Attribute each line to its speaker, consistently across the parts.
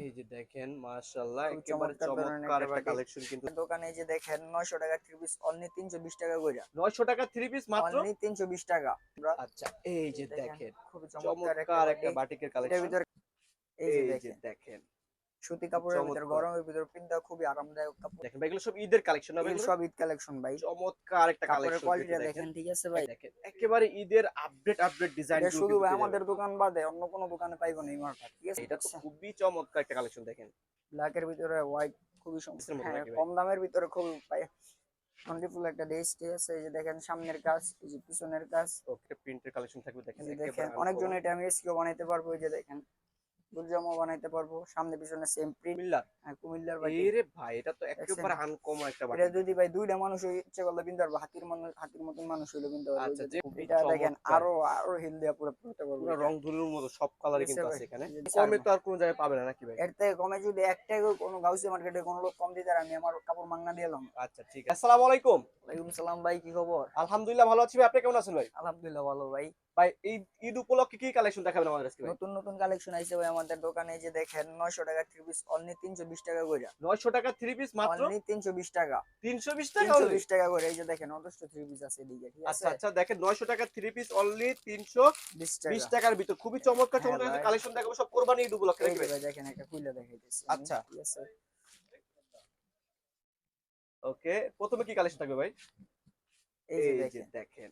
Speaker 1: এই যে দেখেন মাশাআল্লাহ একেবারে
Speaker 2: চমৎকার একটা
Speaker 1: কালেকশন কিন্তু
Speaker 2: দোকানে এই যে দেখেন নয়শো টাকা থ্রি পিস অনলি তিনশো বিশ টাকা কইরা।
Speaker 1: 900 টাকা থ্রি পিস মাত্র?
Speaker 2: অনলি তিনশো বিশ টাকা। আমরা
Speaker 1: আচ্ছা এই যে
Speaker 2: দেখেন, খুব চমৎকার একটা
Speaker 1: বাটিকের কালেকশন
Speaker 2: এই যে দেখেন। সুতি কাপড়ের ভিতরে। গরমের ভিতরে পিনটা খুবই আরামদায়ক কাপড়।
Speaker 1: দেখেন ভাই এগুলো সব ঈদের কালেকশন হবে
Speaker 2: এগুলো? সব ঈদ কালেকশন ভাই।
Speaker 1: চমৎকার একটা কালেকশন
Speaker 2: কোয়ালিটিটা দেখেন। ঠিক আছে ভাই।
Speaker 1: দেখেন একেবারে ঈদের আপডেট আপডেট ডিজাইন
Speaker 2: শুধু ভাই আমাদের দোকান বাদে অন্য কোনো দোকানে পাইবো না এই মালটা ঠিক আছে?
Speaker 1: এটা তো খুবই চমৎকার একটা কালেকশন দেখেন।
Speaker 2: ব্ল্যাক এর ভিতরে হোয়াইট খুবই হ্যাঁ? কম দামের ভিতরে খুব ওয়ান্ডারফুল একটা ড্রেস ঠিক আছে? এই যে দেখেন সামনের কাজ এই যে পিছনের কাজ।
Speaker 1: ওকে প্রিন্টের কালেকশন থাকবে দেখেন
Speaker 2: দেখেন অনেকজন এটা আমি এসকিও বানাইতে পারব এই যে দেখেন। দুলজামও বানাইতে পারব। সামনে পিছনে সেম প্রিন্ট
Speaker 1: মিল্লার
Speaker 2: কুমিল্লার বাটি
Speaker 1: এই রে ভাই এটা তো একেবারে আনকমন একটা বাটি
Speaker 2: এটা যদি ভাই দুইটা মানুষ ইচ্ছে করলে কিনতে পারব হাতির মানুষ হাতির মতন মানুষ হইলে কিনতে
Speaker 1: আচ্ছা,
Speaker 2: এটা দেখেন আরও আরও পুরো পারব।
Speaker 1: পুরো রং ধুলোর মতো সব কালারই কিন্তু
Speaker 2: আছে
Speaker 1: এখানে। কমে তো আর কোনো জায়গায় পাবে না নাকি ভাই?
Speaker 2: এর থেকে কমে যদি কোনো গাউসি মার্কেটে কোনো লোক কম দিতে আর আমি আমার কাপড় মাংনা দিলাম
Speaker 1: আচ্ছা ঠিক আছে। আসসালামু আলাইকুম।
Speaker 2: ওয়ালাইকুম সালাম ভাই কি খবর?
Speaker 1: আলহামদুলিল্লাহ ভালো আছি ভাই আপনি কেমন আছেন ভাই?
Speaker 2: আলহামদুলিল্লাহ ভালো ভাই।
Speaker 1: ভাই এই ঈদ উপলক্ষে কি কালেকশন দেখাবেন আমাদের আজকে ভাই?
Speaker 2: নতুন নতুন কালেকশন আইছে ভাই আমাদের দোকানে যে দেখেন নয়শো টাকা থ্রি পিস অনলি তিনশো বিশ টাকা করে।
Speaker 1: 900 টাকা থ্রি পিস মাত্র?
Speaker 2: অনলি তিনশো বিশ টাকা।
Speaker 1: 320 টাকা
Speaker 2: বিশ টাকা করে এই যে দেখেন অথচ থ্রি পিস আছে এদিকে
Speaker 1: আচ্ছা আচ্ছা দেখেন 900 টাকা থ্রি পিস অনলি 320
Speaker 2: বিশ
Speaker 1: টাকার ভিতর। খুবই চমৎকার
Speaker 2: হ্যাঁ
Speaker 1: চমৎকার কালেকশন দেখাবো সব কোরবানি ঈদ উপলক্ষে
Speaker 2: দেখেন একটা খুলে দেখাইতেছি
Speaker 1: আচ্ছা। ওকে প্রথমে কি কালেকশন থাকবে ভাই?
Speaker 2: এই যে দেখেন।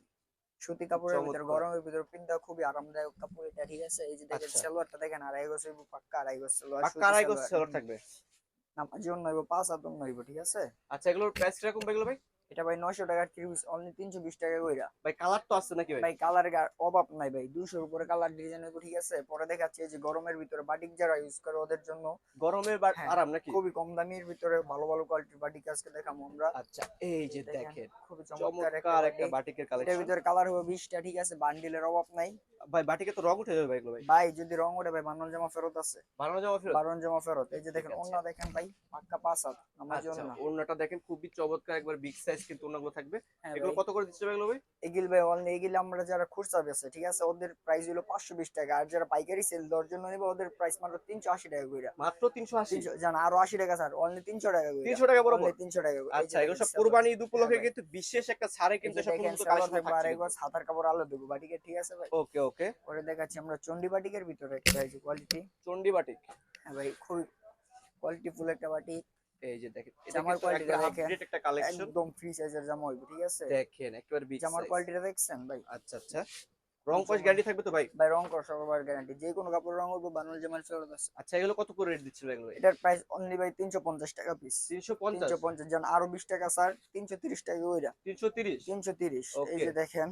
Speaker 2: সুতি কাপড়ের ভিতর গরমের ভিতর পিনটা খুবই আরামদায়ক কাপড় এটা ঠিক আছে? এই যে দেখেন
Speaker 1: আচ্ছা।
Speaker 2: সালোয়ারটা দেখেন আড়াই গোছ হইব পাক্কা আড়াই গোছ সালোয়ার
Speaker 1: পাক্কা আড়াই গোছ সালোয়ার। থাকবে।
Speaker 2: নামার জন্য হইব পাঁচ আর অন্য হইব ঠিক আছে?
Speaker 1: আচ্ছা এগুলোর প্রাইস কীরকম ভাই ভাই?
Speaker 2: এটা ভাই নয়শো টাকা থ্রি পিস অনলি তিনশো বিশ টাকা কইরা।
Speaker 1: ভাই কালার তো আছে নাকি ভাই?
Speaker 2: ভাই কালার অভাব নাই ভাই দুইশোর উপরে কালার ডিজাইন হইব ঠিক আছে? পরে দেখাচ্ছি এই যে গরমের ভিতরে বাটিক যারা ইউজ করে ওদের জন্য।
Speaker 1: গরমের
Speaker 2: হ্যাঁ,
Speaker 1: আরাম নাকি?
Speaker 2: খুবই কম দামের ভিতরে ভালো ভালো কোয়ালিটির বাটিক আজকে দেখাবো আমরা।
Speaker 1: আচ্ছা এই যে
Speaker 2: দেখেন, খুবই চমৎকার একটা।
Speaker 1: বাটিকের কালেকশন
Speaker 2: ভিতরে কালার হবে বিশটা ঠিক আছে? বান্ডিলের অভাব নাই।
Speaker 1: ভাই বাটিকে তো রং উঠে যাবে ভাই এগুলো ভাই।
Speaker 2: ভাই যদি রং ওঠে ভাই বানানো জামা ফেরত আছে।
Speaker 1: বানানো জামা ফেরত?
Speaker 2: বারণ জামা ফেরত। এই যে দেখেন। অন্য দেখেন ভাই পাক্কা পাঁচ হাত আমার
Speaker 1: আচ্ছা
Speaker 2: জন্য।
Speaker 1: ওড়নাটা দেখেন খুবই চমৎকার একবার বিগ সাইজ কিন্তু ওড়নাগুলো থাকবে।
Speaker 2: হ্যাঁ
Speaker 1: এগুলো কত করে দিচ্ছে ভাই এগুলো ভাই
Speaker 2: এগিল ভাই অনলি এগিল আমরা যারা খুচরা বেছে ঠিক আছে ওদের প্রাইস হলো পাঁচশো বিশ টাকা। আর যারা পাইকারি সেল দেওয়ার জন্য নেবে ওদের প্রাইস মাত্র তিনশো আশি টাকা করে
Speaker 1: মাত্র 380
Speaker 2: তিনশো জান আরও আশি টাকা স্যার অনলি তিনশো টাকা করে
Speaker 1: 300 টাকা বরাবর?
Speaker 2: তিনশো টাকা
Speaker 1: আচ্ছা এগুলো সব কুরবানি ঈদ উপলক্ষে কিন্তু বিশেষ একটা ছাড়ে কিন্তু সব কালেকশন
Speaker 2: থাকবে
Speaker 1: থাকছে।
Speaker 2: আড়াই গজ কাপড় আলো দেবো বাটিকে ঠিক আছে ভাই?
Speaker 1: ওকে ওকে।
Speaker 2: পরে দেখাচ্ছি আমরা চন্ডি বাটিকের ভিতরে একটা এই কোয়ালিটি
Speaker 1: চন্ডি বাটিক।
Speaker 2: হ্যাঁ ভাই খুবই কোয়ালিটি ফুল একটা বাটি
Speaker 1: এই যে দেখেন এটা
Speaker 2: জামার
Speaker 1: কিন্তু
Speaker 2: quality টা
Speaker 1: একটা
Speaker 2: দেখেন।
Speaker 1: একটা কালেকশন
Speaker 2: একদম ফ্রি সাইজের জামা হইবে ঠিক আছে?
Speaker 1: দেখেন একেবারে বিগ
Speaker 2: জামার কোয়ালিটিটা দেখছেন ভাই?
Speaker 1: আচ্ছা আচ্ছা। রং কস গ্যারান্টি থাকবে তো ভাই?
Speaker 2: ভাই রং কর সবার গ্যারান্টি যে কোনো কাপড় রং হবে বানুল জামার ফেরত আছে।
Speaker 1: আচ্ছা এগুলো কত করে রেট দিচ্ছিল এগুলো?
Speaker 2: এটার প্রাইস অনলি ভাই তিনশো পঞ্চাশ টাকা পিস
Speaker 1: 350
Speaker 2: তিনশো পঞ্চাশ জন আরও বিশ টাকা স্যার তিনশো তিরিশ টাকা ওইটা
Speaker 1: 330
Speaker 2: তিনশো তিরিশ। এই
Speaker 1: Okay.
Speaker 2: যে দেখেন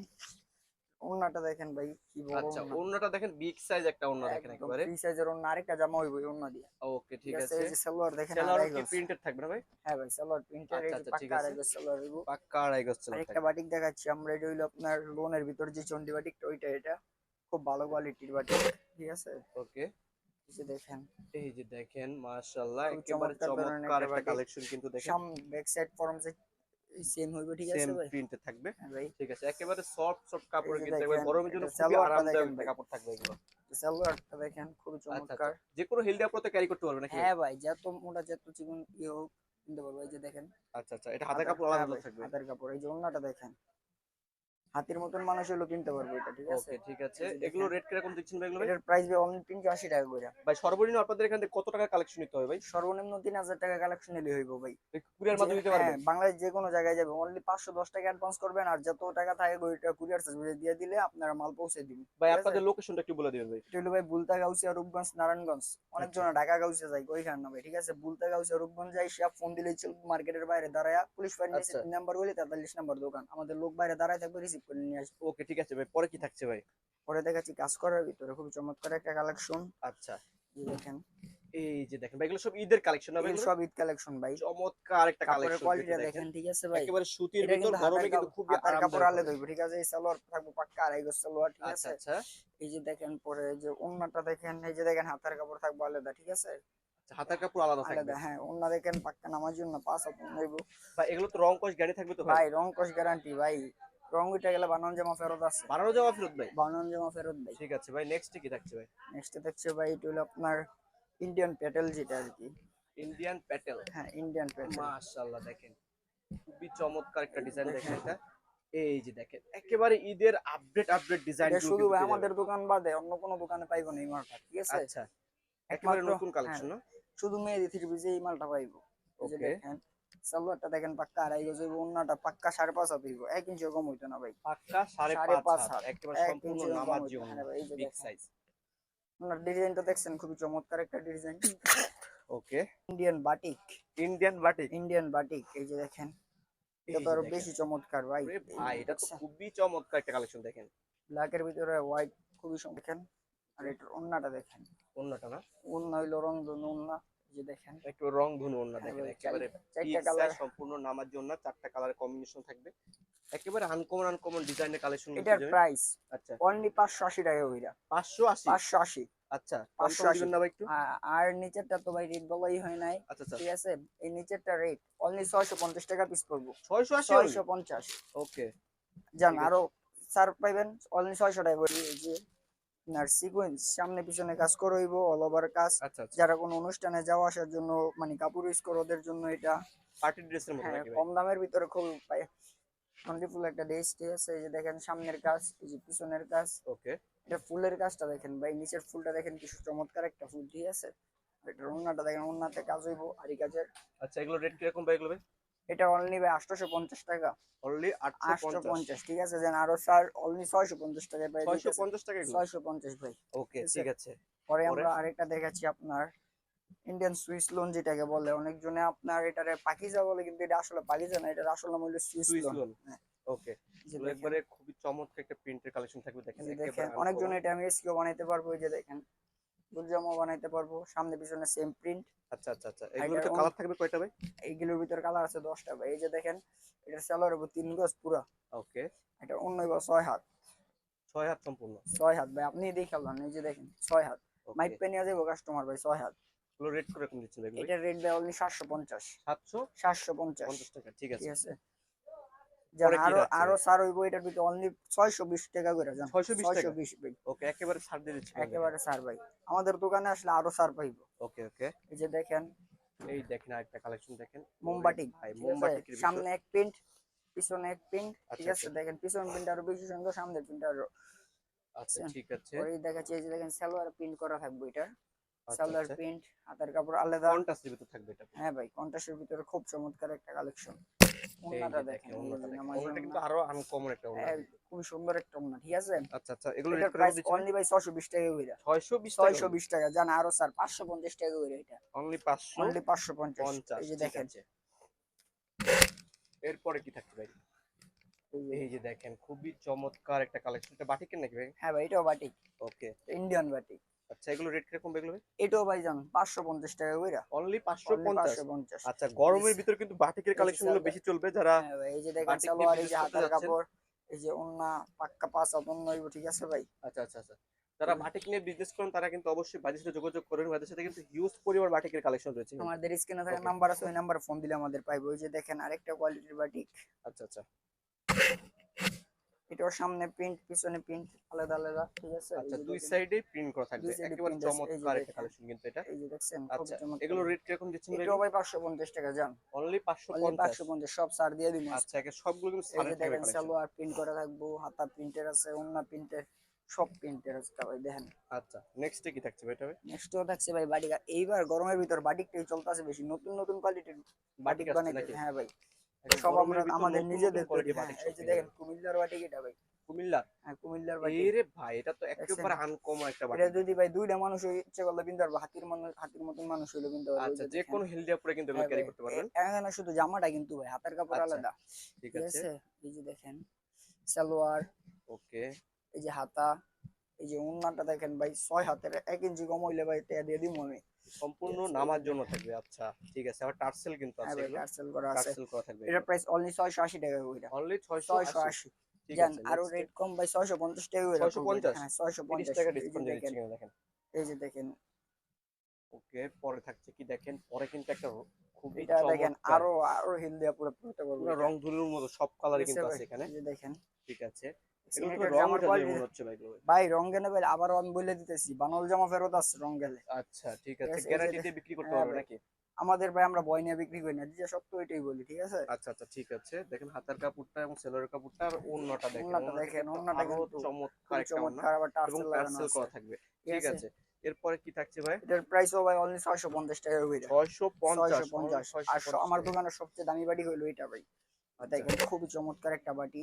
Speaker 2: ওন্নাটা দেখেন ভাই কি বড়
Speaker 1: আচ্ছা
Speaker 2: ওন্না।
Speaker 1: ওড়নাটা দেখেন বিগ সাইজ একটা ওড়না দেখেন একেবারে।
Speaker 2: ফ্রি সাইজের ওন্না আরেকটা জামা হইবে ওন্না দিয়ে।
Speaker 1: ওকে ঠিক
Speaker 2: আছে এই যে সালোয়ার দেখেন আড়াই
Speaker 1: কি প্রিন্টেড থাকবে না ভাই?
Speaker 2: হ্যাঁ ভাই সালোয়ার প্রিন্টার এই
Speaker 1: আচ্ছা, আচ্ছা,
Speaker 2: পাক্কা আড়াই গজ সালোয়ার হইব।
Speaker 1: পাক্কা আড়াই গজ
Speaker 2: আরেকটা
Speaker 1: থাকবে।
Speaker 2: বাটিক দেখাচ্ছি আমরা এটা হইল আপনার লোনের ভিতর যে চন্ডি বাটিকটা ওইটা এটা খুব ভালো কোয়ালিটির বাটিক ঠিক আছে?
Speaker 1: ওকে
Speaker 2: দেখেন।
Speaker 1: এই যে দেখেন মাশাআল্লাহ একেবারে
Speaker 2: চমৎকার একটা
Speaker 1: একটা কালেকশন কিন্তু দেখেন।
Speaker 2: Same back side front side same হইবে ঠিক আছে
Speaker 1: সেম প্রিন্টে থাকবে।
Speaker 2: হ্যাঁ ভাই।
Speaker 1: ঠিক আছে একেবারে সফট সফট কাপড় কিন্তু একবার গরমের জন্য খুবই আরামদায়ক
Speaker 2: ভাই।
Speaker 1: কাপড় থাকবে এগুলো।
Speaker 2: সালোয়ারটা দেখেন খুবই
Speaker 1: আচ্ছা আচ্ছা।
Speaker 2: চমৎকার।
Speaker 1: যে কোনো হিল দিয়ে ক্যারি করতে পারবে নাকি?
Speaker 2: হ্যাঁ ভাই যত মোটা যত চিকন ইয়ে হোক কিনতে পারব। এই যে দেখেন।
Speaker 1: আচ্ছা আচ্ছা। এটা হাতের কাপড় আলাদা
Speaker 2: হ্যাঁ ভাই,
Speaker 1: থাকবে।
Speaker 2: হাতের কাপড়। এই যে ওন্নাটা দেখেন। হাতির মতন মানুষ হলো কিনতে পারব এটা ঠিক আছে?
Speaker 1: ওকে ঠিক আছে। এগুলো রেট কীরকম দিচ্ছেন ভাই এগুলো?
Speaker 2: এটার প্রাইস ভাই অনলি তিনশো আশি টাকা করে।
Speaker 1: ভাই সর্বনিম্ন আপনাদের এখান থেকে কত টাকা কালেকশন নিতে হবে ভাই?
Speaker 2: সর্বনিম্ন তিন হাজার টাকা কালেকশন নিলে হইব ভাই।
Speaker 1: কুরিয়ার মাধ্যমে দিতে
Speaker 2: হ্যাঁ,
Speaker 1: পারবেন?
Speaker 2: বাংলাদেশ যে কোনো জায়গায় যাবে অনলি পাঁচশো দশ টাকা অ্যাডভান্স করবেন আর যত টাকা থাকে ওইটা কুরিয়ার সার্ভিসে দিয়ে দিলে আপনারা মাল পৌঁছে দিবেন।
Speaker 1: ভাই আপনাদের লোকেশনটা একটু বলে দিবেন ভাই।
Speaker 2: এটা হলো ভাই বুলতা গাউসিয়া রূপগঞ্জ নারায়ণগঞ্জ। অনেক অনেকজন ঢাকা গাউসিয়া যায় ওইখানে না ভাই ঠিক আছে? বুলতা গাউসিয়া রূপগঞ্জ যাই সে ফোন দিলেই চল মার্কেটের বাইরে দাঁড়ায় পুলিশ
Speaker 1: আচ্ছা।
Speaker 2: তিন নাম্বার বলি তেতাল্লিশ নাম্বার দোকান। আমাদের লোক বাইরে দাঁড়ায় থাকবে রিসিভ করে নিয়ে আসবে।
Speaker 1: ওকে ঠিক আছে ভাই পরে কি থাকছে ভাই?
Speaker 2: পরে দেখাচ্ছি কাজ করার ভিতরে খুব চমৎকার একটা কালেকশন
Speaker 1: আচ্ছা।
Speaker 2: দেখেন।
Speaker 1: এই যে দেখেন ভাই এগুলো সব ঈদের কালেকশন হবে
Speaker 2: এগুলো? সব ঈদ কালেকশন ভাই।
Speaker 1: চমৎকার একটা কালেকশন
Speaker 2: কোয়ালিটিটা দেখেন ঠিক আছে ভাই।
Speaker 1: একেবারে সুতির ভিতর গরমে কিন্তু খুবই
Speaker 2: হাতের কাপড় আলে ধরবে ঠিক আছে? এই সালোয়ার থাকবে পাক্কা আড়াই গজ সালোয়ার ঠিক
Speaker 1: আচ্ছা
Speaker 2: আছে?
Speaker 1: আচ্ছা।
Speaker 2: এই যে দেখেন পরে যে ওন্নাটা দেখেন এই যে দেখেন হাতের কাপড় থাকবে আলাদা ঠিক আছে?
Speaker 1: আচ্ছা, হাতের কাপড় আলাদা থাকবে।
Speaker 2: হ্যাঁ ওন্না দেখেন পাক্কা নামার জন্য পাঁচ হাত নেব
Speaker 1: ভাই এগুলো তো রং কস গাড়ি থাকবে তো ভাই?
Speaker 2: ভাই রং কস গ্যারান্টি ভাই। রং উঠে গেলে বানান জামা ফেরত আছে।
Speaker 1: বানানো যাওয়া ফেরত ভাই
Speaker 2: বানান জামা ফেরত ভাই
Speaker 1: ঠিক আছে ভাই নেক্সট কি থাকছে ভাই?
Speaker 2: নেক্সট দেখছে ভাই এটা হলো আপনার ইন্ডিয়ান প্যাটেল যেটা আর কি।
Speaker 1: ইন্ডিয়ান প্যাটেল
Speaker 2: হ্যাঁ ইন্ডিয়ান প্যাটেল
Speaker 1: মাশাআল্লাহ দেখেন। খুবই চমৎকার একটা ডিজাইন দেখেন এটা। এই যে দেখেন একেবারে ঈদের আপডেট আপডেট ডিজাইন
Speaker 2: শুধু ভাই আমাদের দোকান বাদে অন্য কোনো দোকানে পাইবো না এই মালটা ঠিক আছে?
Speaker 1: আচ্ছা একেবারে নতুন কালেকশন না?
Speaker 2: শুধু মেয়েদি থ্রি পিসে এই মালটা পাইবো।
Speaker 1: ওকে
Speaker 2: দেখেন সালোয়ারটা দেখেন পাক্কা আড়াই গজ হইব অন্যটা পাক্কা সাড়ে পাঁচ হাত হইব। এক ইঞ্চি কম হইতো না ভাই।
Speaker 1: পাক্কা সাড়ে পাঁচ হাত একেবারে সম্পূর্ণ নামাজ বিগ সাইজ
Speaker 2: ওনার ডিজাইনটা দেখছেন? খুবই চমৎকার একটা design.
Speaker 1: Okay.
Speaker 2: Indian batik
Speaker 1: Indian batik
Speaker 2: Indian batik এই যে দেখেন। এটা তো আরও বেশি চমৎকার ভাই।
Speaker 1: ভাই এটা তো খুবই চমৎকার একটা কালেকশন দেখেন।
Speaker 2: ব্ল্যাকের ভিতরে হোয়াইট খুবই সুন্দর দেখেন? আর এটার ওন্নাটা দেখেন।
Speaker 1: অন্যটা না?
Speaker 2: ওন্না হইল রং ওন্না যে দেখেন।
Speaker 1: একটু রং ধনু অন্য
Speaker 2: হ্যাঁ
Speaker 1: দেখেন একেবারে
Speaker 2: চারটা কালার
Speaker 1: সম্পূর্ণ নামার জন্য চারটা কম্বিনেশন থাকবে। একেবারে আনকমন আনকমন ডিজাইনের কালেকশন
Speaker 2: এটার প্রাইস
Speaker 1: আচ্ছা।
Speaker 2: অনলি পাঁচশো আশি টাকা হইরা
Speaker 1: পাঁচশো আশি?
Speaker 2: পাঁচশো আশি।
Speaker 1: আচ্ছা না ভাই একটু।
Speaker 2: আর নিচেরটা তো ভাই রেট বলাই হয় নাই।
Speaker 1: আচ্ছা আচ্ছা।
Speaker 2: ঠিক আছে? এই নিচেরটা রেট অনলি ছয়শো পঞ্চাশ টাকা পিস পড়ব
Speaker 1: ছয়শো
Speaker 2: পঞ্চাশ।
Speaker 1: ওকে
Speaker 2: যান আরও সার পাইবেন। অনলি ছয়শো টাকা করে এই যে সিকোয়েন্স সামনে পিছনে কাজ করইব অল ওভার কাজ।
Speaker 1: আচ্ছা আচ্ছা।
Speaker 2: যারা কোনো অনুষ্ঠানে যাওয়া আসার জন্য মানে কাপড় ইউজ করে ওদের জন্য এটা।
Speaker 1: পার্টি ড্রেসের মতো
Speaker 2: হ্যাঁ
Speaker 1: নাকি
Speaker 2: কম দামের ভিতরে খুব ফুল একটা ড্রেস ঠিক আছে। এই যে দেখেন সামনের কাজ এই যে পিছনের কাজ।
Speaker 1: ওকে
Speaker 2: এটা ফুলের কাজটা দেখেন ভাই নিচের ফুলটা দেখেন কি চমৎকার একটা ফুল ঠিক আছে? আর এটার দেখেন ওন্নাতে কাজ হইব আরি কাজের।
Speaker 1: আচ্ছা এগুলো রেট কীরকম ভাই এগুলো ভাই?
Speaker 2: এটা অনলি ভাই আটশোশো পঞ্চাশ টাকা।
Speaker 1: অনলি আটশো
Speaker 2: আটশো
Speaker 1: পঞ্চাশ
Speaker 2: ঠিক আছে যেন আরও স্যার অনলি ছয়শো পঞ্চাশ টাকায় পাই
Speaker 1: ছয়শো পঞ্চাশ টাকা
Speaker 2: ছয়শো পঞ্চাশ ভাই
Speaker 1: ওকে
Speaker 2: ঠিক আছে। পরে? আমরা আরেকটা দেখাচ্ছি আপনার ইন্ডিয়ান সুইস লোন যেটাকে বলে অনেকজনে আপনার এটারে পাকিজা বলে কিন্তু এটা আসলে পাকিজা না এটা আসলে হলো সুইস লোন।
Speaker 1: ওকে একবারে খুবই চমৎকার একটা প্রিন্টের কালেকশন থাকবে দেখেন uncommon।
Speaker 2: অনেকজন এটা আমি এসকিও বানাইতে পারব যে দেখেন। গুলজামও বানাইতে পারব। সামনে পিছনে সেম প্রিন্ট
Speaker 1: আচ্ছা আচ্ছা আচ্ছা। এগুলো তো কালার থাকবে কয়টা ভাই?
Speaker 2: এইগুলোর ভিতর কালার আছে দশটা ভাই। এই যে দেখেন এটা সেলার হবে তিন গজ পুরা।
Speaker 1: ওকে।
Speaker 2: এটা অন্য হইবো ছয় হাত।
Speaker 1: ছয় হাত সম্পূর্ণ।
Speaker 2: ছয় হাত ভাই আপনি দেখে আল্লাহ এই যে দেখেন ছয় হাত।
Speaker 1: ওকে।
Speaker 2: মাইক পেনিয়া যাব কাস্টমার ভাই ছয় হাত।
Speaker 1: এগুলো রেট করে কম দিচ্ছেন এগুলো?
Speaker 2: এটার রেট ভাই অনলি সাতশো পঞ্চাশ।
Speaker 1: সাতশো?
Speaker 2: সাতশো পঞ্চাশ।
Speaker 1: পঞ্চাশ টাকা ঠিক আছে।
Speaker 2: ঠিক আছে।
Speaker 1: আরও
Speaker 2: আরও সার হইবো এটার ভিতরে অনলি টাকা করে যান
Speaker 1: 620 টাকা?
Speaker 2: ছয়শো বিশ ভাই।
Speaker 1: ওকে একেবারে ছাড় দিয়ে দিচ্ছি
Speaker 2: একেবারে সার ভাই। আমাদের দোকানে আসলে আরও পাইবো।
Speaker 1: ওকে ওকে।
Speaker 2: এই যে দেখেন।
Speaker 1: এই দেখেন আরেকটা কালেকশন দেখেন।
Speaker 2: মোমবাটি
Speaker 1: ভাই
Speaker 2: ঠিক সামনে এক প্রিন্ট পিছনে এক প্রিন্ট ঠিক
Speaker 1: আচ্ছা,
Speaker 2: আছে? দেখেন পিছনের প্রিন্ট আরও বেশি সুন্দর সামনের প্রিন্ট আরও।
Speaker 1: আচ্ছা
Speaker 2: আচ্ছা।
Speaker 1: ঠিক আছে।
Speaker 2: ওই দেখাচ্ছি এই যে দেখেন সালোয়ার প্রিন্ট করা থাকবে এটা।
Speaker 1: আচ্ছা
Speaker 2: সালোয়ার
Speaker 1: আচ্ছা
Speaker 2: প্রিন্ট হাতের কাপড় আলাদা।
Speaker 1: কন্ট্রাস্টের ভিতর থাকবে এটা।
Speaker 2: হ্যাঁ ভাই কন্ট্রাস্টের ভিতরে খুব চমৎকার একটা কালেকশন দেখেন
Speaker 1: কিন্তু আরও আনকমন একটা
Speaker 2: হ্যাঁ, সুন্দর একটা ওন্না ঠিক আছে?
Speaker 1: আচ্ছা আচ্ছা এগুলো রেট করে
Speaker 2: প্রাইস অনলি ভাই ছশো বিশ টাকা করে।
Speaker 1: 620 টাকা
Speaker 2: বিশ টাকা জান আরও স্যার পাঁচশো পঞ্চাশ টাকা করে এটা।
Speaker 1: অনলি 500
Speaker 2: অনলি পাঁচশো পঞ্চাশ
Speaker 1: 50
Speaker 2: এই যে দেখেন।
Speaker 1: এরপরে কি থাকছে ভাই?
Speaker 2: এই যে-
Speaker 1: এই যে দেখেন খুবই চমৎকার একটা কালেকশন এটা বাটিকের নাকি ভাই?
Speaker 2: হ্যাঁ ভাই এটাও বাটিক।
Speaker 1: ওকে
Speaker 2: ইন্ডিয়ান বাটিক।
Speaker 1: আচ্ছা এগুলো রেট কীরকম এগুলো
Speaker 2: এটাও ভাই জান পাঁচশো পঞ্চাশ টাকা করে
Speaker 1: অনলি
Speaker 2: পাঁচশো
Speaker 1: 550
Speaker 2: পঞ্চাশ।
Speaker 1: আচ্ছা গরমের ভিতর কিন্তু বাটিকের
Speaker 2: কালেকশনগুলো
Speaker 1: বেশি চলবে যারা
Speaker 2: হ্যাঁ এই যে দেখেন সালোয়ার এই যে হাতের কাপড় এই যে ওন্না পাক্কা পাঁচ অন্য ঠিক আছে ভাই?
Speaker 1: আচ্ছা আচ্ছা আচ্ছা। যারা বাটিক নিয়ে বিজনেস করেন তারা কিন্তু অবশ্যই বাড়ির সাথে যোগাযোগ করবেন বাড়ির সাথে কিন্তু হিউজ পরিমাণ বাটিকের কালেকশন রয়েছে
Speaker 2: আমাদের স্ক্রিনে থাকা নাম্বার আছে ওই নাম্বারে ফোন দিলে আমাদের পাইবো। ওই যে দেখেন আরেকটা কোয়ালিটির বাটিক।
Speaker 1: আচ্ছা আচ্ছা।
Speaker 2: এটার সামনে প্রিন্ট পিছনে প্রিন্ট আলাদা আলাদা ঠিক আছে?
Speaker 1: আচ্ছা দুই সাইডে প্রিন্ট করা থাকবে। একেবারে চমৎকার একটা কালেকশন কিন্তু এটা।
Speaker 2: এই যে দেখছেন
Speaker 1: আচ্ছা এগুলো রেট কীরকম দিচ্ছেন ভাই
Speaker 2: এটাও ভাই পাঁচশো পঞ্চাশ টাকা যান
Speaker 1: অনলি 550
Speaker 2: অনলি পাঁচশো পঞ্চাশ সব সার দিয়ে দিন
Speaker 1: আচ্ছা একে সবগুলো কিন্তু
Speaker 2: এই যে
Speaker 1: সারের টাইপের
Speaker 2: দেখেন সালোয়ার প্রিন্ট করা থাকব হাতা প্রিন্টের আছে অন্য প্রিন্টের সব প্রিন্টের আছে ভাই দেখেন।
Speaker 1: আচ্ছা নেক্সটে কি থাকছে ভাই এটা ভাই?
Speaker 2: নেক্সটও থাকছে ভাই বাটিক। এইবার গরমের ভিতর বাটিকটাই চলতেছে বেশি। নতুন নতুন কোয়ালিটির
Speaker 1: বাটিক
Speaker 2: বানাইতে হ্যাঁ ভাই। সব আমরা আমাদের নিজেদের তৈরি। হ্যাঁ, এই যে দেখেন কুমিল্লার এটা ভাই।
Speaker 1: কুমিল্লা?
Speaker 2: হ্যাঁ কুমিল্লার
Speaker 1: এই ভাই এটা তো একেবারে আনকমন একটা
Speaker 2: এটা যদি ভাই দুইটা মানুষ ইচ্ছে করলে কিনতে হাতির মানুষ হাতির মতন মানুষ হইল কিনতে পারব
Speaker 1: আচ্ছা যে কোনো হেলদি কিন্তু ক্যারি করতে পারবেন।
Speaker 2: এখানে শুধু জামাটা কিন্তু ভাই হাতের কাপড়
Speaker 1: আচ্ছা,
Speaker 2: আলাদা।
Speaker 1: ঠিক আছে।
Speaker 2: এই যে দেখেন সালোয়ার
Speaker 1: ওকে
Speaker 2: এই যে হাতা এই যে উন্নাটা দেখেন ভাই ছয় হাতের এক ইঞ্চি কম হইলে ভাই টেয়া দিয়ে দিব আমি।
Speaker 1: সম্পূর্ণ নামার জন্য থাকবে আচ্ছা ঠিক আছে। আবার টার্সেল কিন্তু
Speaker 2: হ্যাঁ
Speaker 1: আছে এগুলো।
Speaker 2: করা আছে।
Speaker 1: টার্সেল করা থাকবে
Speaker 2: এটার প্রাইস অনলি ছয়শো আশি টাকা ওইটা
Speaker 1: অনলি 680 ঠিক
Speaker 2: জান
Speaker 1: আছে আরও
Speaker 2: রেট কম ভাই ছয়শো পঞ্চাশ টাকা করে
Speaker 1: 650?
Speaker 2: হ্যাঁ ছয়শো পঞ্চাশ।
Speaker 1: টাকা ডিসকাউন্ট দিচ্ছি দেখেন।
Speaker 2: এই যে দেখেন।
Speaker 1: ওকে পরে থাকছে কি দেখেন? পরে কিন্তু একটা খুবই
Speaker 2: এটা দেখেন আরও আরও হিল দেওয়া পুরো
Speaker 1: পুরো রং ধুলোর মতো সব কালারই কিন্তু আছে এখানে।
Speaker 2: দেখেন।
Speaker 1: ঠিক আছে। ভাই
Speaker 2: রং গেলে ভাই আবারও আমি বলে দিতেছি। বানল জামা ফেরত আছে রং গেলে
Speaker 1: আচ্ছা ঠিক আছে।
Speaker 2: আছে, এই যে
Speaker 1: গ্যারান্টি দিয়ে বিক্রি করতে
Speaker 2: হ্যাঁ
Speaker 1: পারবে নাকি?
Speaker 2: আমাদের ভাই আমরা বই নিয়ে বিক্রি করি না। যে সত্য এটাই বলি ঠিক আছে?
Speaker 1: আচ্ছা আচ্ছা ঠিক আছে। দেখেন হাতার কাপড়টা এবং সেলোয়ারের কাপড়টা আর ওন্নাটা দেখেন। ওন্নাটা
Speaker 2: দেখেন,
Speaker 1: কিন্তু
Speaker 2: কিন্তু
Speaker 1: চমৎকার একটা ওন্না
Speaker 2: চমৎকার আবার টার্সেল লাগানো
Speaker 1: করা থাকবে।
Speaker 2: ঠিক আছে।
Speaker 1: এরপরে কি থাকছে ভাই?
Speaker 2: এটার প্রাইসও ভাই অনলি 650 টাকা করে।
Speaker 1: 650
Speaker 2: 650 আর আমার দোকানের সবচেয়ে দামি বাটি হলো এটা ভাই। দেখেন খুবই চমৎকার একটা বাটি।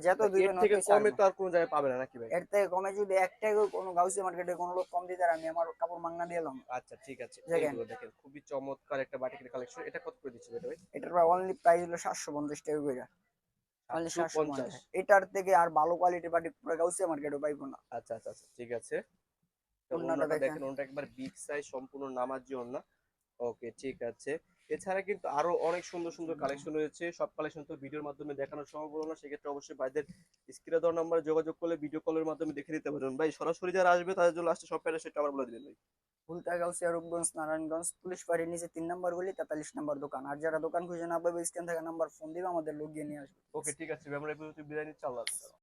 Speaker 2: যত দিবেন
Speaker 1: থেকে কমে তো আর কোনো জায়গায় পাবে না নাকি ভাই?
Speaker 2: এর থেকে কমে যদি এক টাকা কোনো গাউসি মার্কেটে কোনো লোক কম দিতে আমি আমার কাপড় মাংনা
Speaker 1: আচ্ছা ঠিক আছে।
Speaker 2: দেখেন।
Speaker 1: দেখেন খুবই চমৎকার একটা বাটিকের কালেকশন এটা কত করে এটা ভাই?
Speaker 2: এটার অনলি প্রাইস হলো 750 টাকা করে। অনলি
Speaker 1: 750
Speaker 2: 750 এটার থেকে আর ভালো কোয়ালিটির বাটি পুরো গাউসি মার্কেটে পাইবো না।
Speaker 1: আচ্ছা আচ্ছা আচ্ছা ঠিক আছে।
Speaker 2: ওড়নাটা দেখেন।
Speaker 1: ওটা একবার বিগ সাইজ সম্পূর্ণ নামাজি ওড়না ওকে ঠিক আছে। এছাড়া কিন্তু আরও অনেক সুন্দর সুন্দর কালেকশন রয়েছে। সব কালেকশন তো ভিডিওর মাধ্যমে দেখানো সম্ভব হলো না সেক্ষেত্রে অবশ্যই ভাইদের স্ক্রিনে দেওয়ার নাম্বারে যোগাযোগ করলে ভিডিও কলের মাধ্যমে দেখে নিতে পারবেন। ভাই সরাসরি যারা আসবে তাদের জন্য লাস্টে সব প্যারা সেটা আবার বলে দিলেন ভাই।
Speaker 2: রূপগঞ্জ নারায়ণগঞ্জ পুলিশ বাড়ির নিচে তিন নম্বর গলি তেতাল্লিশ নম্বর দোকান। আর যারা দোকান খুঁজে না পাবে স্ক্যান থাকা নাম্বার ফোন দিবে আমাদের লোক গিয়ে নিয়ে আসবে।
Speaker 1: ওকে ঠিক আছে আমরা বিদায় নিচ্ছি। আল্লাহ হাফেজ।